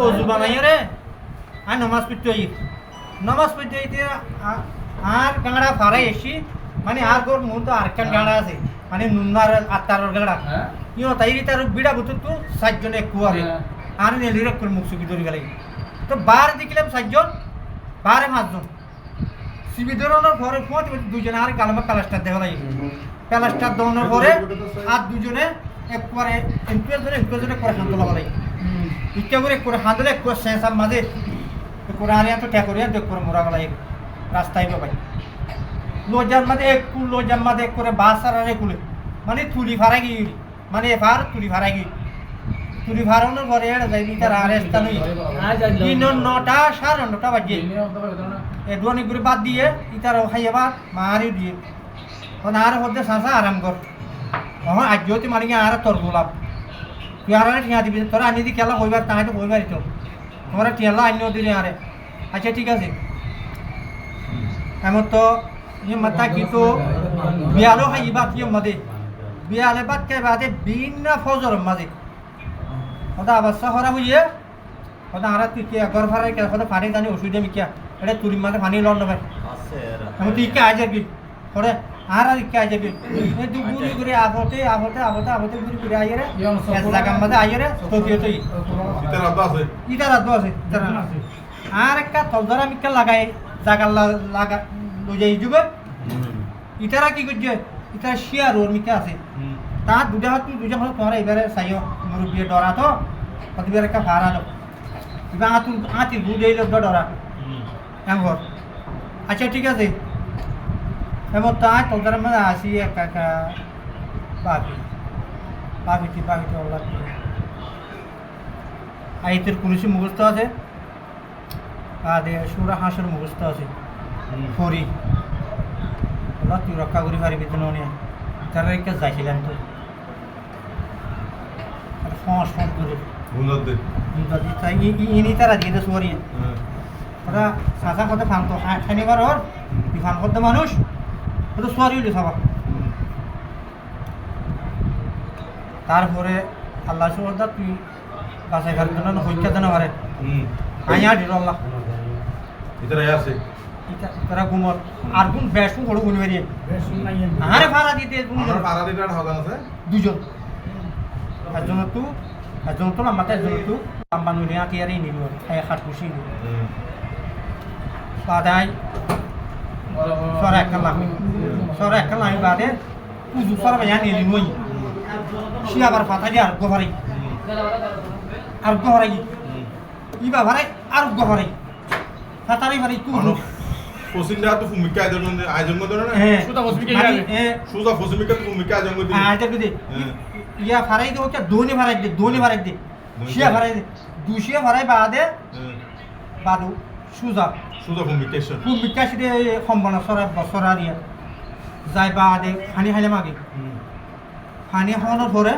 ওযু বানাই রে? নামাজ পড়তে নামাজ পড়তে হইতে আ- আর গাঁড়া ফারাই এসি মানে আর গোর তো গাঁড়া আছে? মানে নুনার আত্মার গাঁড়া। হ্যাঁ। ইও তাই তার বিড়া বুতু তো সাতজন এক কুয়ারে হ্যাঁ। করে মুখ ধরে তো বার দেখিলাম সাতজন বারে পাঁচজন। সিবি ধরানোর পরে পৌঁছ দুজনে আর গালমা কালাস্টার দেখা লাগে। প্যালাস্টার দৌড়ানোর পরে আর দুজনে একবারে এনকুয়ার ধরে করে শান্ত লাগা লাগে। ইচ্ছা করে করে হাঁদলে এক করে শেষার মাঝে। করে আর এত ট্যাক করে দেখ করে মোরা গেলা রাস্তায় ভাই। লজার মাঝে একটু লজার মাঝে এক করে বাস আর একুলে মানে তুলি ভাড়া গিয়ে মানে এবার তুলি ভাড়া গিয়ে তুলি ভাড়ানোর পরে যাইবি তার আর স্থান তিন নটা সাড়ে নটা বাজে। এডুয়ানি করে বাদ দিয়ে ইতার খাইয়ে বাদ মারি দিয়ে। তখন আর হতে সাঁসা আরাম কর তখন আজ যদি মারি আর তোর গোলাপ তুই আর ঠিয়া দিবি তোরা আনি দি খেলা হইবার তাই তো হইবার তো তোমরা টিয়ালা আনি দিলে আরে আচ্ছা ঠিক আছে। এমন তো ইয়ে মাতা কিন্তু বিয়ালো খাইবা কি মাদে? বিয়ালে বাদ কে বাদে বিনা ফজর মাঝে ওটা আবার শহরা হইয়ে ওটা আর তুই কে ঘর ভাড়ায় কে ওটা পানি টানি ওষুধ আমি কে এটা তুরি মাঝে পানি লন্ড ভাই আমি তুই কে আই যাবি ওরে আর আর কে আই যাবি এই তুই গুলি করে আবতে আবতে আবতে আবতে গুলি করে আইয়ে রে। এক জায়গার মধ্যে আইয়ে রে তো কি তুই। ইতার আব্বা আছে। ইটা রাত আছে ইটা রাত আর একটা তলদর আমি কে লাগাই জায়গা লাগা লই যাই যুগে। ইটারা কি করছে? ইটারা শিয়ার ওর মিকে আছে। তার দুটা হাত তুই দুটা হাত তোমার এবারে চাইও। মুরব্বী ডরা তো প্রতিবার একটা ভাড়া লো এবার আতুর আতি দুধ এই লোকটা ডরা। এমন আচ্ছা ঠিক আছে। এমন তাই তোদের মধ্যে আসি একা একা পাবি পাবিটি পাবিটি ওলা আর পুলিশি মুখস্থ আছে আর সুরা হাঁসের মুখস্থ আছে ফরি ওলা তুই রক্ষা করি পারিবি তো ননিয়া তারা একটা যাইছিলাম তো ফস ফস করে ইনি তারা দিয়ে ওর ফান করতে মানুষ তো সরিয়ে সবা তারপরে আল্লাহ সুবর্দা তুই বাসায় ঘরের জন্য হইতে দেন পারে আইয়া দিল আল্লাহ ইতার আছে। ইটা তোরা ঘুমর। আর কোন বেশু বড় গুণ বেরিয়ে। আরে ভাড়া দিতে আমার পাড়া দিতে হদান আছে? দুজন। একজন তো একজন তো আমাকে একজন তো। লম্বা আটি আর নিল খাই খাট খুশি নিল সাদাই সরা একটা লামি সরা একটা লামি বাদে পুজু সরা বাজা নই সি আবার ফাতা দিয়ে আর গোভারাই আর গোভারাই ইবা ভারাই আর গোভারাই ফাতারি ভারাই তুজু ফসিল তো ভূমিকা আয়োজন আয়োজন করে না হ্যাঁ সুতা বসবি মানে, কে এ, সুজা ফসিমিকা ভূমিকা আয়োজন করে হ্যাঁ এটা হ্যাঁ। ইয়া ভাড়াই দে ওকে দোনে ভাড়াই দে দোনে ভাড়াই দে শিয়া ভাড়াই দে দুশিয়া ভাড়াই বাদে বাদু সুজা সুজা ভূমিকেশন দিয়ে সম্বন সরা বছরা দিয়ে যাই বাদে পানি খাইলে মাগে। পানি খাওয়ানোর পরে